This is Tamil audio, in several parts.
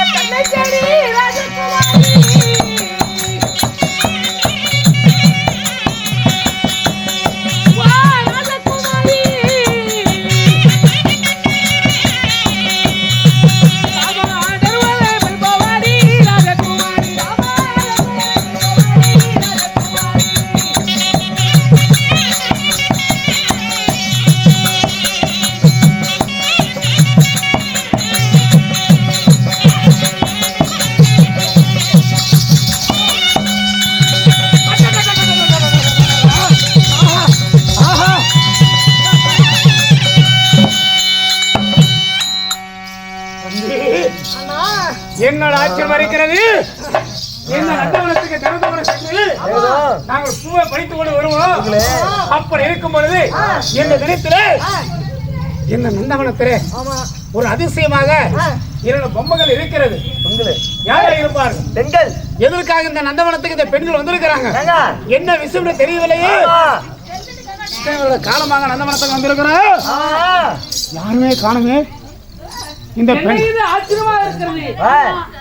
கண்ணச்சேரி என்னோட ஆட்சியம் இருக்கிறது என்ன நந்தவனத்துக்கு தனதவன சென்று நாங்கள் பூவை பறித்து கொண்டு வருவோம். அப்படி இருக்கும் பொழுது எந்த தினத்தில என்ன நந்தவனத்திலே ஒரு அதிசயமாக இரண்டு பொம்மைகள் இருக்கிறது. யாரா இருப்பார்கள்? பெண்கள். எதற்காக இந்த நந்தவனத்துக்கு இந்த பெண்கள் வந்திருக்கிறாங்க? என்ன விஷயம்னு தெரியவில்லையே? காலமாக நந்தவனத்துக்கு வந்திருக்கிறோம். யாருமே காணுமே? இந்த பெண் இது ஆச்சரியமா இருக்கிறது.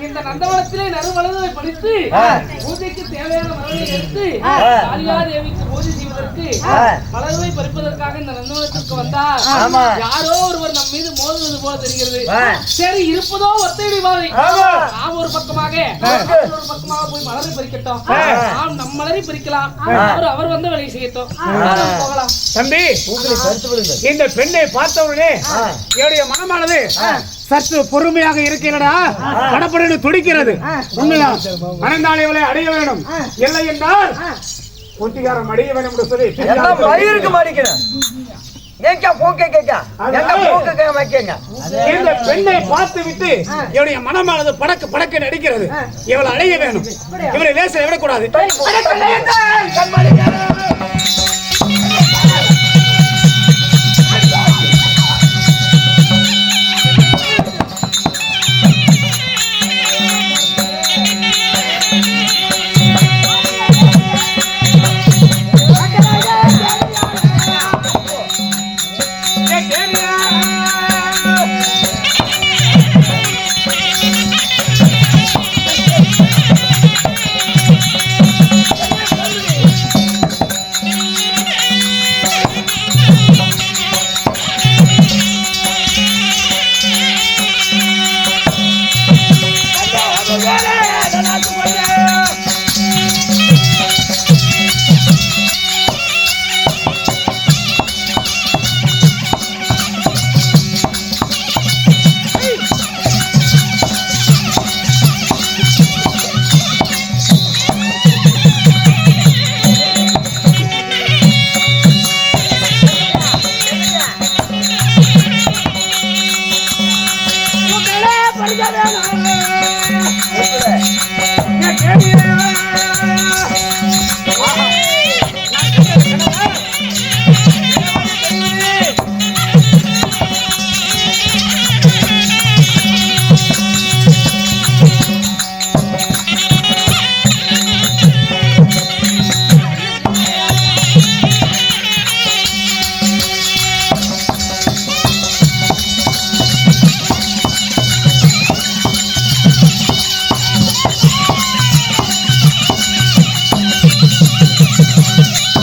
இந்த நந்தவனத்திலே நறுமலர்களை படித்து. பூஜைக்கு தேவையான மலர்களை எடுத்து. காளியா தேவிக்கு பூஜை செய்வதற்கு. மலர்களை பறிப்பதற்காக இந்த நந்தவனத்திற்கு வந்தார். ஆமா. யாரோ ஒருவர் நம் மீது மோதுவது போல தெரிகிறது. சரி இருப்பதோ ஒத்தையடி பாதை ஆமா. நாம் ஒரு பக்கமாக அவர் ஒரு பக்கமாக போய் மலரை பறிக்கட்டும். நாம் நம் மலரை பறிக்கலாம். அவர் அவர் வந்த வேலையை செய்யட்டும். போகலாம். தம்பி இந்த பெண்ணை பார்த்தவுடனே என்னுடைய மனமானது சற்று பொறுமையாக இருக்கிறடா கடப்படன்னு துடிக்கிறது. உண்மைதான். மனந்தாள் இவளை அடைய வேண்டும் இல்லை என்றால் ஒட்டிகாரம் அடைய வேண்டும் என்று சொல்லி எல்லாம் மயிருக்கு மாடிக்கிறேன் ஏங்க போக்க கேட்க. எங்க போக்க கேட்க வைக்கங்க. இந்த பெண்ணை பார்த்து விட்டு என்னுடைய மனமானது படக்கு படக்கு நடிக்கிறது இவளை அடைய வேண்டும் இவளை லேச விடக்கூடாது. ハハハハ。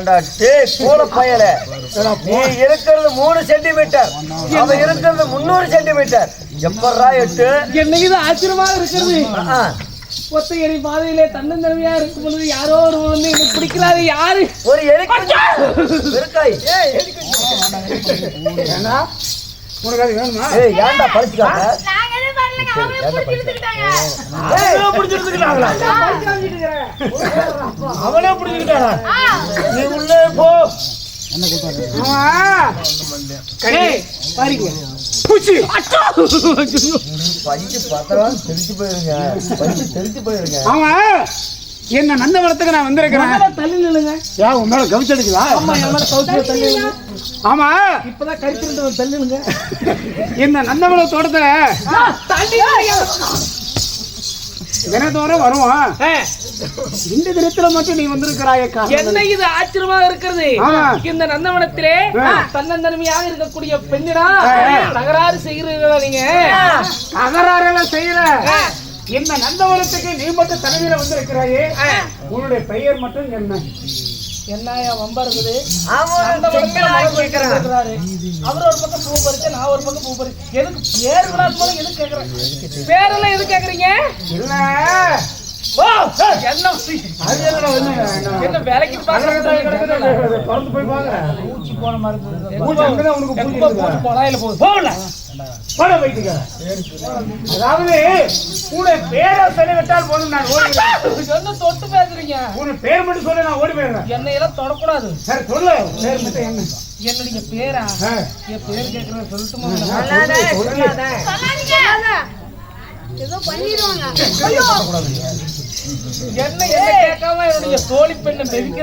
ஏண்டா டேய் கூட பயல. நீ இருக்கிறது மூணு சென்டிமீட்டர். அவன் இருக்கிறது முந்நூறு சென்டிமீட்டர். எப்படா எட்டு? என்னைக்கு இது ஆச்சரியமா இருக்கிறது? ஒத்தையடி பாதையிலே தன்னந்தனிமையா இருக்கும் பொழுது யாரோ ஒருவன் வந்து எனக்கு பிடிக்கலாது யாரு? ஒரு இருக்காய் ஏண்டா உனக்கு அது வேணுமா ஏய் ஏன்டா பறிச்சுக்காங்க அவனே பிடிச்சிருக்காரா நீ உள்ளே போ. பஞ்சு பார்த்தா தெரிச்சு போயிருங்க. பஞ்சு தெரிச்சு போயிருங்க. அவன் என்ன நந்தவனத்துக்கு நான் வந்திருக்கிறேன். தள்ளி நில்லுங்க. ஏன் உன் மேல கவிச்சடிக்குதா ஆமா என் மேல கவுத்துல தள்ளி ஆமா. இப்பதான் கை திருண்டு வந்து தள்ளி நில்லுங்க. இந்த நந்தவன தோட்டத்துல தள்ளி நில்லுங்க. தினத்தோறும் வருவான். ஆ, இந்த தினத்துல மட்டும் நீ வந்திருக்கிறாயே என்ன இது ஆச்சரியமா இருக்கிறது. இந்த நந்தவனத்திலே. தன்னந்தனிமையாக இருக்கக்கூடிய பெண்ணிடா ஆ, ஆ. தகராறு செய்கிறீர்களா நீங்க? அகராறெல்லாம் செய்யல. இந்த நந்தவனத்துக்கு நீ மட்டும் தலைமையில வந்திருக்கிறாயே உன்னுடைய பெயர் மட்டும் என்ன என்னயா வம்பா இருக்குது. அவர் ஒரு பக்கம் பூ பறிச்சு நான் ஒரு பக்கம் பூ பறிச்சு எதுக்கு பேர் விழாத்மலும் எதுக்கு கேக்குறேன் பேரெல்லாம் எது கேக்குறீங்க இல்ல ஓ என்ன என்ன? என்ன வேலைக்கு போன மாதிரி போகுது போகல போட வைத்துக்க. அதாவது உன்னுடைய பேரை சொல்லி விட்டால் போதும் நான் ஓடி. என்ன தொட்டு பேசுறீங்க? உன் பேர் மட்டும் சொல்லி நான் ஓடி போயிடுறேன் என்னை எல்லாம் தொடக்கூடாது. சரி சொல்லு. பேர் மட்டும் என்ன? என்னுடைய பேரா. என் பேர் கேட்கறேன் சொல்லட்டுமா? சொல்லாதே, சொல்லாதே. சொல்லாதீங்க ஏதோ பண்ணிடுவாங்க. என்ன என்ன கேட்காம என்னுடைய தோழி பெண்ணை மெதிக்கிறீங்க?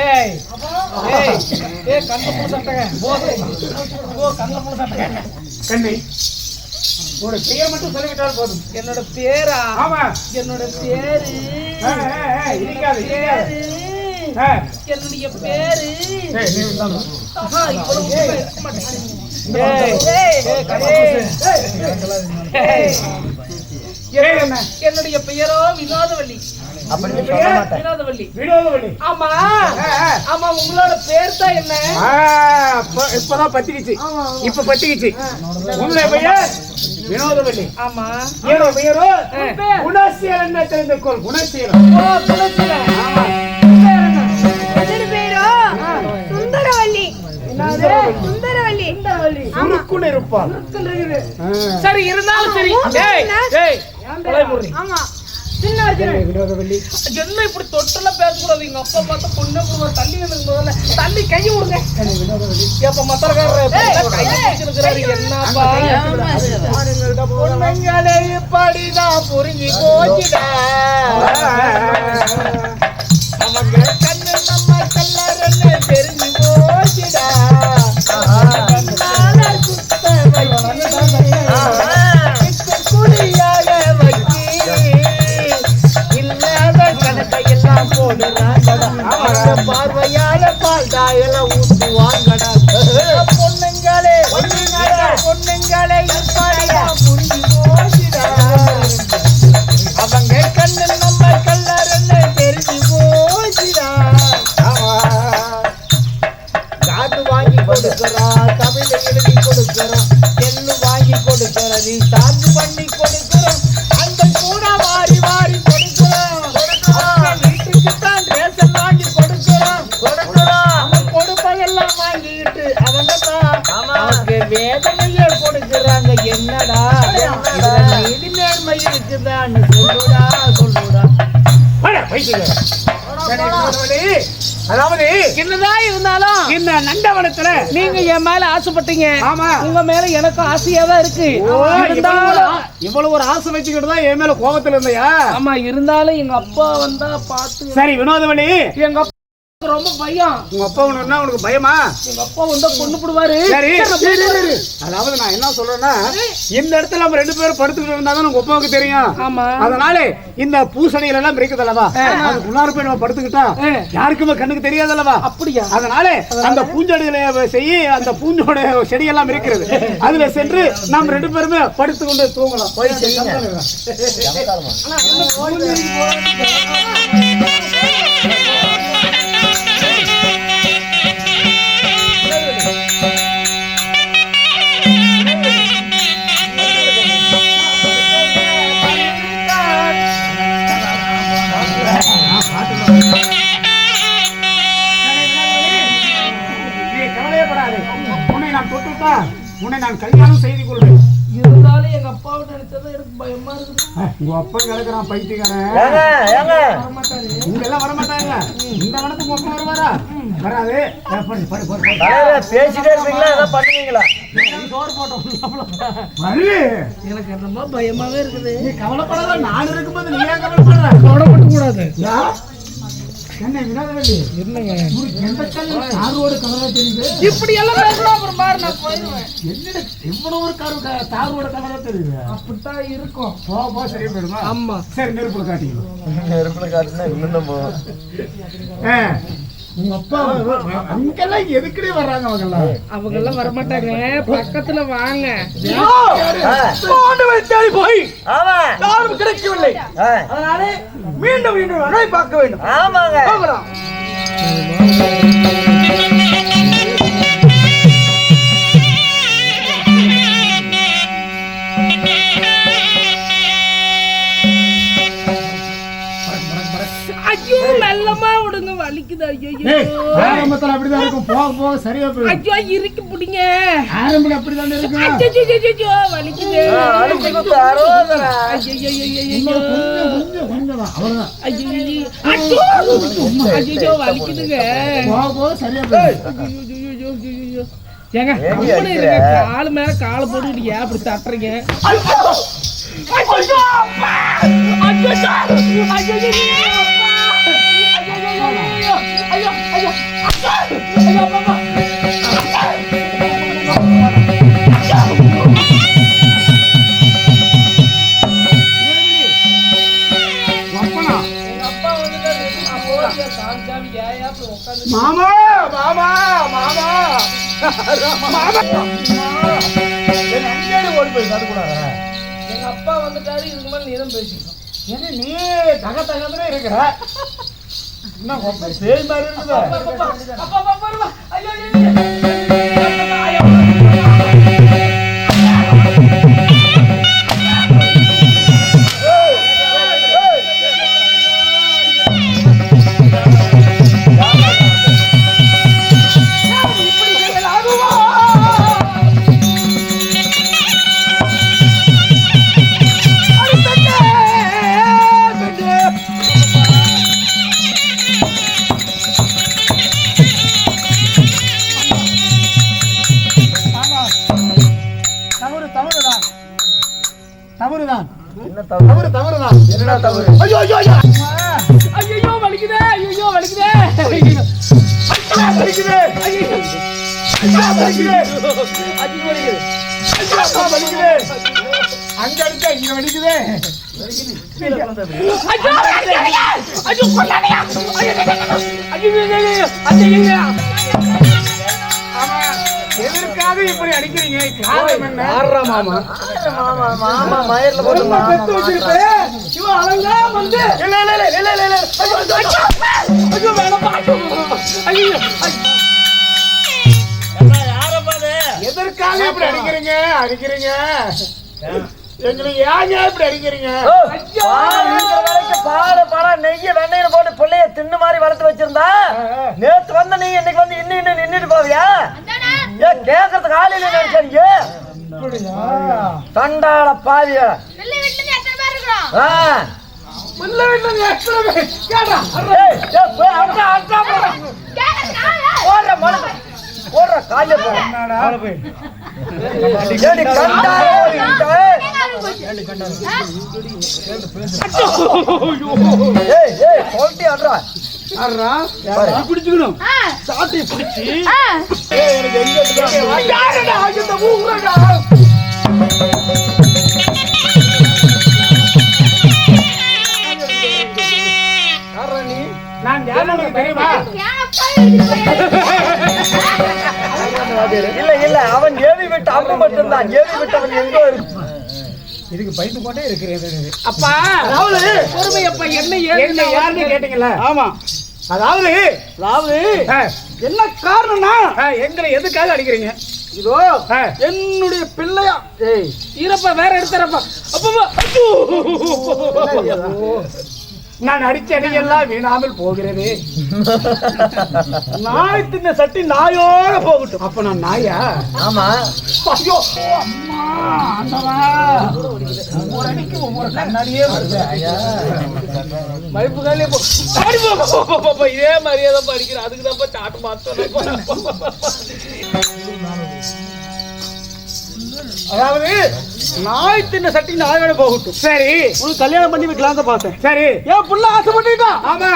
ஏய் ஏய் ஏய் கண்ண புள்ள சட்டங்க. போ கண்ண புள்ள சட்டங்க. கண்ணி. உன்னுடைய பெயர் மட்டும் சொல்லிவிட்டால் போதும். என்னோட பேரா? ஆமா. என்னோட இருக்காது இருக்காது. என்னுடைய இவ்வளவு என்னுடைய பெயரோ மாட்டேன். வினோதவல்லி. வினோதவழி ஆமா. ஆமா உங்களோட பேர் தான் என்ன? இப்பதான் பத்திக்கிச்சு. இப்ப பத்திக்கிச்சு. பெயர் வினோதவள்ளி ஆமா. என்னுடைய பெயரோ. குணசீலன் என்ன தெரிந்து கொள். குணசீலன். ஓ, சுந்தரவல்லி சுருக்குன்னு இருப்பான். சரி இருந்தாலும் சரி. ஏய், ஏய், கொலை முறி. ஆமா. என்ன இப்படி தொட்டெல்லாம் பேசக்கூடாது? எங்க அப்பா பார்த்தா பொண்ணு கொடுங்க தள்ளி எனக்கு முதல்ல தள்ளி கையை விடுங்க. எப்ப மத்தரக்காரர் கையை பிடிச்சிருக்கிறாரு? என்னப்பா? பொண்ணுங்களே இப்படிதான் புரிஞ்சு போச்சுடா. அவங்க கண்ணு நம்ம கல்லறன்னு தெரிஞ்சு கணக்கையெல்லாம் போடுறாங்க பார்வையால பால் தாயெல்லாம் என்னடா? நீதி நேர்மை இருக்குதான்னு சொல்லுடா சொல்லுடா. அதாவது என்னதான் இருந்தாலும்? இந்த நண்டவனத்துல நீங்க என் மேல ஆசைப்பட்டீங்க. ஆமா. உங்க மேல எனக்கும் ஆசையா தான் இருக்கு. இவ்வளவு ஒரு ஆசை வச்சுக்கிட்டு தான் என் மேல கோபத்துல இருந்தையா? ஆமா இருந்தாலும் எங்க அப்பா வந்தா பார்த்து சரி வினோதவள்ளி எங்க ரொம்ப பயம். உங்க அப்பா ஒண்ணுன்னா உனக்கு பயமா? எங்க அப்பா வந்தா கொண்டு போடுவாரு. சரி அதாவது நான் என்ன சொல்றேன்னா இந்த இடத்துல நம்ம ரெண்டு பேரும் படுத்துக்கிட்டு இருந்தா தான் உங்க அப்பாவுக்கு தெரியும். ஆமா. அதனால இந்த பூசணிகள் எல்லாம் இருக்குது அல்லவா? அதுக்கு முன்னாடி போய் நம்ம படுத்துக்கிட்டா. யாருக்குமே கண்ணுக்கு தெரியாது அல்லவா? அப்படியா? அதனால அந்த பூஞ்செடிகளை செய்ய அந்த பூஞ்சோட செடியெல்லாம் இருக்கிறது அதுல சென்று நாம் ரெண்டு பேருமே படுத்து கொண்டு தூங்கலாம். போய் செய்யுங்க. உன்னை நான் கல்யாணம் செய்து கொள்வேன். இருந்தாலும் எங்க அப்பாவை நினைச்சதான் எனக்கு பயமா உங்க அப்பா கிடக்குறான் பைத்தியக்காரன். இங்க எல்லாம் வர மாட்டாங்க இந்த வனத்துக்கு அப்பா வருவாரா? வராது. பேசிட்டே இருப்பீங்களா? ஏதாவது பண்ணுவீங்களா? வரு எனக்கு என்னமோ பயமாவே இருக்குது. நீ கவலைப்படாத நான் இருக்கும்போது நீ ஏன் கவலைப்படுற? கவலைப்பட்டு இப்படி எல்லாம் பேசினா அப்புறம் பாரு நான் போயிடுவேன். என்னடா இவ்வளவு ஒரு காரு தாரோட கலரா தெரியுது? அப்படித்தான் இருக்கும். போ போ சரியா போயிடுமா? ஆமா. சரி நெருப்புல காட்டிக்கலாம். நெருப்புல காட்டுனா இன்னும் ஆ, உங்க அப்பா அங்கெல்லாம் எதுக்குடி வர்றாங்க அவங்கெல்லாம்? அவங்க எல்லாம் வரமாட்டாங்க. பக்கத்துல வாங்க. போய். ஆமா. யாரும் கிடைக்கவில்லை. அதனால மீண்டும் மீண்டும் பார்க்க வேண்டும். ஆமாங்க. விடுங்க வலிக்குது ஐயோ ஏய், ஆரம்பத்துல அப்படிதான் இருக்கும் போக போக சரியா போயிடும் ஐயோ இறுக்கி பிடிங்க ஆரம்பத்துல அப்படிதான் இருக்கும் ஐயோ வலிக்குது கொஞ்சம் கொஞ்சம் கொஞ்சம் தான் அவ்வளவுதான் ஐயோ வலிக்குதுங்க போக போக சரியா போயிடும் ஐயோ, கால் மேல ஏன் அப்படி தட்டுறீங்க அப்பனா? மாமா மாமா மாமா. ஓடி போய் கத்துக்கூடாதா எங்க அப்பா வந்துட்டாரு இதுக்கு மேல நீதான் பேசிக்கணும். என்ன நீ தக தகத்துல இருக்கிற? என்ன பேய் மாதிரி இருக்குது என்ன தவறு? தவறு தவறுதான் என்ன தவறு? ஐயோ ஐயோ ஐயோ. ஐயோ வலிக்குதே ஐயோ வலிக்குதே. வலிக்குது. ஐயோ ஐயோ வலிக்குது. அதிக வலிக்குது. ஐயோ வலிக்குது. அங்க அடிச்சா இங்க வலிக்குது. ஐயோ ஐயோ கொல்லாதயா ஐயோ ஐயோ ஐயோ ஐயோ. ஆமா. எதற்காக இப்படி அடிக்கிறீங்க? காரணம் என்ன? ஆடுறா மாமா. மாமா மாமா மயர்ல போட்டு பெத்து வச்சிருப்பே. வந்து இல்ல இல்ல இல்ல இல்ல இல்ல இல்ல. ஐயோ ஐயோ ஐயோ. வேணாம் ஐயோ ஐயோ. எதற்காக இப்படி அடிக்கிறீங்க? அடிக்கிறீங்க. எங்களை ஏங்க இப்படி அடிக்கிறீங்க? பால் பால் பழம் நெய்ய வெண்ணெயில போட்டு பிள்ளைய தின்னு மாதிரி வளர்த்து வச்சிருந்தா நேத்து வந்த நீ இன்னைக்கு வந்து இன்னும் இன்னும் நின்னுட்டு போவியா? ஏ கேக்குறதுக்கு ஆள் இல்லை நினைச்சீங்க தண்டாள பாவிய. போடுற மனு. போடுற பிடிச்சுக்கணும் சாட்டி பிடிச்சி நான் தெரியுமா இல்ல இல்ல அவன் ஏவி விட்டு அவன் மட்டும்தான். ஏவி விட்டவன் எங்க இருக்கு? இதுக்கு பயந்து கொண்டே இருக்கிறேன் அப்பா! அதாவது பொறுமை அப்பா என்ன என்ன யாருன்னு கேட்டீங்கல்ல? ஆமா. அதாவது அதாவது ஆ, என்ன காரணம்னா? ஆ, எங்களை எதுக்காக அடிக்கிறீங்க? இதோ ஆ, என்னுடைய பிள்ளையா? ஏய். ஈரப்பா வேற எடுத்துறப்பா. அப்பா நான் அடிச்ச அடியெல்லாம் வீணாமல் போகிறது. நாய் தின்ன சட்டி நாயோட போகட்டும். அப்ப நான் நாயா? ஆமா. ஐயோ அம்மா ஆண்டவா ஒவ்வொரு அடிக்கு ஒவ்வொரு கண்ணாடியே வருது. மதிப்பு காலையே போ. அடி போ, போ, போ, போ, போ. இதே மாதிரியே தான் படிக்கிறேன். அதுக்கு தான் சாட்டு மாத்தணும் அதாவது நாய் தின்ன சட்டி நாயோட போகட்டும். சரி. உனக்கு கல்யாணம் பண்ணி வைக்கலாம் தான் பார்த்தேன். சரி. ஏன் புள்ள ஆசைப்பட்டுட்டான் ஆமா.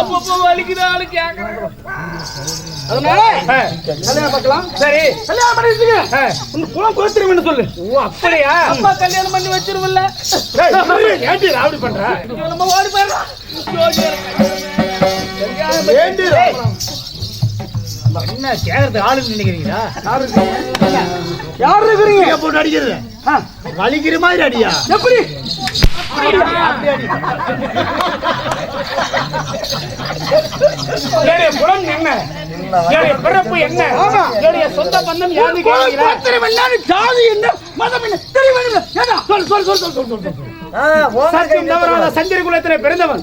அப்பப்போ வலிக்குது ஆளு கேக்குறாங்க அதனால கல்யாணம் பார்க்கலாம். சரி. கல்யாணம் பண்ணி வச்சுக்க. ஆ. உன் குலம் கோத்திரம்னு சொல்லு. ஓ அப்படியா? அப்பா கல்யாணம் பண்ணி வச்சிருவில்ல ஏன்டி ராவடி பண்ற? நம்ம ஓடி போயிடலாம். ஏண்டி என்ன கேக்குறது ஆளுன்னு நினைக்கிறீங்களா? யார்? இருக்கிறீங்க போட்டு அடிக்கிறது. வலிக்கிற மாதிரி அடியா? எப்படி? குலம் என்ன? பிறப்பு சொந்த பந்தம் யாரு ஜாதி என்ன? மதம் என்ன? ஏண்டா? சொல்லு சொல்லு சொல்லு சொல்லு சொல்லு சத்தியம் தவறாத சந்திரி குலத்திலே பிறந்தவன்.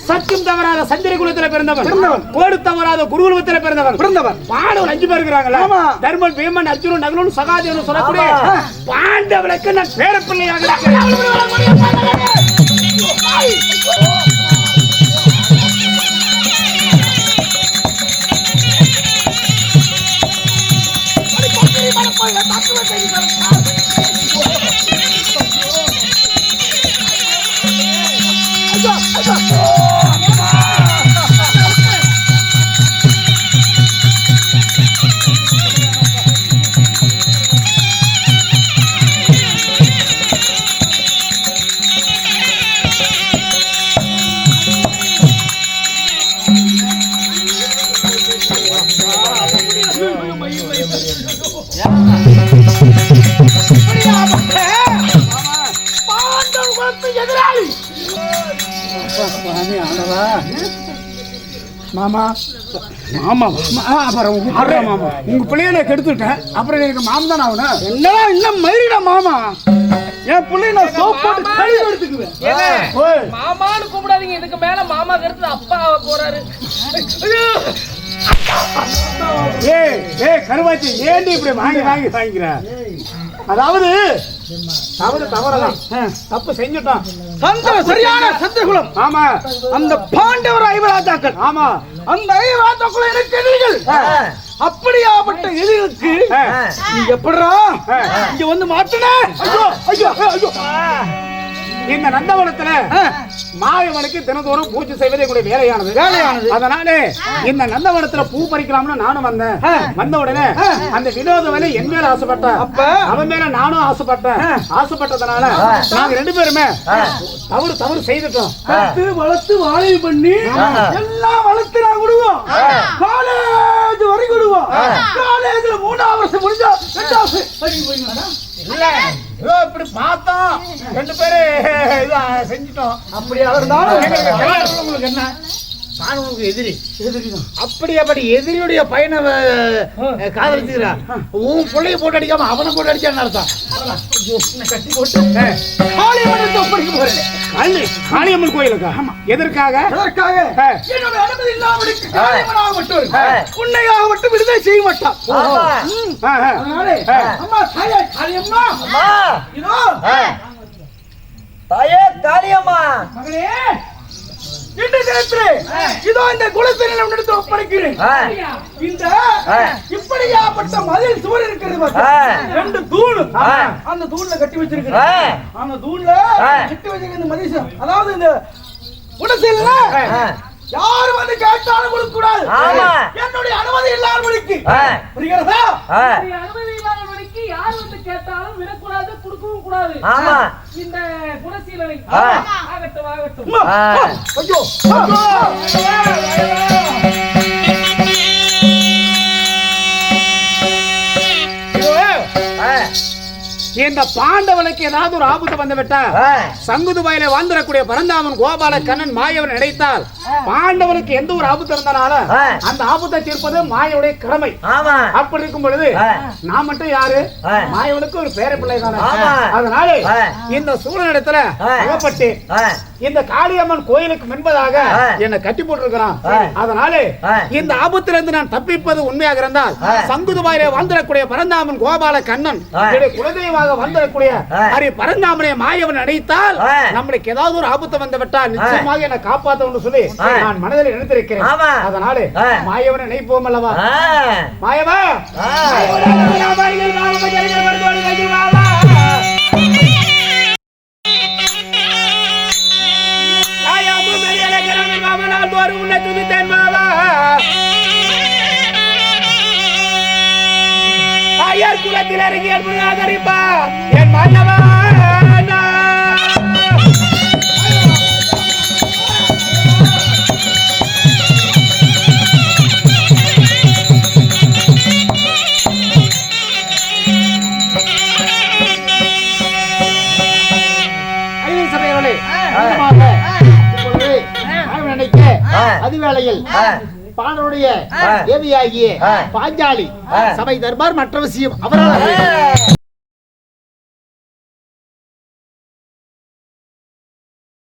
சத்தியம் தவறாத சந்திரி குலத்திலே பிறந்தவன் பிறந்தவன். கோடு தவறாத குருகுலத்திலே பிறந்தவன் பிறந்தவன். பாண்டவன் அஞ்சு பேர் இருக்கிறாங்களா ஆமா. தர்மன் பீமன் அர்ஜுனன் நகுலன் சகாதேவன் சொல்லக்கூடிய. பாண்டவனுக்கு நான் பேரப்பிள்ளையாக இருக்கிறேன் மாமா மாமா அப்புறம் மாமா. உங்க பிள்ளைய நான் கெடுத்துட்டேன் அப்புறம் எனக்கு மாமன் தான் ஆகணும்? என்னடா இன்னும் மயிரிடா மாமா? என் பிள்ளை நான் சோப் போட்டு கழுவி எடுத்துக்குவேன். மாமான்னு கூப்பிடாதீங்க. இதுக்கு மேல மாமா கருத்து அப்பா போறாரு! ஏய் ஏய் கருவாச்சி ஏண்டி இப்படி வாங்கி வாங்கி வாங்கிக்கிற? அதாவது தவறு தவறலாம் தப்பு செஞ்சுட்டோம். சந்திர சரியான சந்திரகுலம் ஆமா. அந்த பாண்டவர் ஐவராஜாக்கள். ஆமா. அந்த ஐவராஜாக்கள் எனக்கு எதிரிகள். அப்படியாப்பட்ட எதிரிகளுக்கு ஆ. நீ எப்படிடா இங்க வந்து மாட்டின? ஐயோ ஐயோ ஐயோ இந்த நந்தவனத்துல மாயவனுக்கு தினந்தோறும் பூஜை செய்வதே கூட வேலையானது. வேலையானது. அதனாலே இந்த நந்தவனத்துல பூ பறிக்கலாம்னு நானும் வந்தேன். வந்த உடனே அந்த வினோதவனை என் மேல ஆசைப்பட்டேன். அப்ப? அவன் மேல நானும் ஆசைப்பட்டேன். ஆசைப்பட்டதுனால நாங்க ரெண்டு பேருமே தவறு தவறு செய்துட்டோம். பத்து வளர்த்து வாழை பண்ணி எல்லாம் வளர்த்து நான் விடுவோம். காலேஜ் வரைக்கும் விடுவோம். காலேஜ்ல மூணாவது வருஷம் முடிஞ்சா ரெண்டாவது இல்ல. ஏதோ இப்படி பார்த்தோம் ரெண்டு பேரு இது செஞ்சிட்டோம். அப்படியா இருந்தாலும் உங்களுக்கு என்ன? நான் உனக்கு எதிரி அப்படியாப்பட்ட எதிரியுடைய பையனை காதலிச்சுக்கிறா? உன் பிள்ளைய போட்டு அடிக்காம அவனை போட்டு அடிச்சான்னு அர்த்தம்? கட்டி போட்டு. காளியம்மன் போறேன். காளியம்மன் கோயிலுக்கா? எதற்காக? அதற்காக ஆ. என்னோட அனுமதி இல்லாமலுக்கு காளியம்மனாக மட்டும். உன்னையாக மட்டும் விடுதலை செய்ய மாட்டான். அம்மா தாயே காளியம்மா. இதோ. தாயே காளியம்மா. மகளே. இந்த தினத்திலே இதோ இந்த குலத்தினம் எடுத்து ஒப்படைக்கிறேன். இந்த. இப்படியாப்பட்ட மதில் சுவர் இருக்கிறது. ரெண்டு தூணு. அந்த தூண்ல கட்டி. வச்சிருக்கிறேன் அந்த தூண்ல. கட்டி வச்சிருக்க இந்த மதில். அதாவது இந்த குடிசையில ஆ. யாரு வந்து கேட்டாலும் கொடுக்க கூடாது ஆமா. என்னுடைய அனுமதி. புரிகிறதா யார் வந்து கேட்டாலும் விடக்கூடாது கொடுக்கவும் கூடாது ஆமா. இந்த குணசீலனை. ஆகட்டும் ஆகட்டும். ஐயோ இந்த பாண்டவனுக்கு ஏதாவது ஒரு ஆபத்து வந்து விட்டா ஆ. சங்குது வயலை வாழ்ந்திடக்கூடிய பரந்தாமன் கோபால கண்ணன் மாயவன் நினைத்தால் பாண்டவனுக்கு எந்த ஒரு ஆபத்து இருந்தாலும். அந்த ஆபத்தை தீர்ப்பது மாயவுடைய கடமை அப்படி இருக்கும் பொழுது. நான் மட்டும் யாரு. மாயவனுக்கு ஒரு பேர பிள்ளை தானே. அதனால. இந்த சூழ்நிலத்துல. அகப்பட்டு. இந்த காளியம்மன் கோயிலுக்கு முன்பதாக. என்னை கட்டி போட்டிருக்கிறான். அதனால. இந்த ஆபத்துல இருந்து நான் தப்பிப்பது உண்மையாக இருந்தால். சங்குதுபாயிலே வந்திரக்கூடிய பரந்தாமன் கோபால கண்ணன் குலதெய்வமாக வந்திரக்கூடிய ஆ. ஹரி பரந்தாமனை மாயவன் அடைத்தால் ஆ. நம்மளுக்கு ஏதாவது ஒரு ஆபத்து வந்து விட்டால் நிச்சயமாக என்னை காப்பாத்தணும்னு சொல்லி. நான் மனதில் நினைத்திருக்கிறேன். அதனால. மாயவனை நினைப்போம் அல்லவா. மாயவா மாமனால் தோறும் உன்னை துதித்தேன் மாவா. தாயார் குலத்தில் இறங்கி என் முன் என் பாடனுடைய ஆ. தேவியாகிய. பாஞ்சாலி. சபை தர்பார் மற்ற விஷயம் அவரால்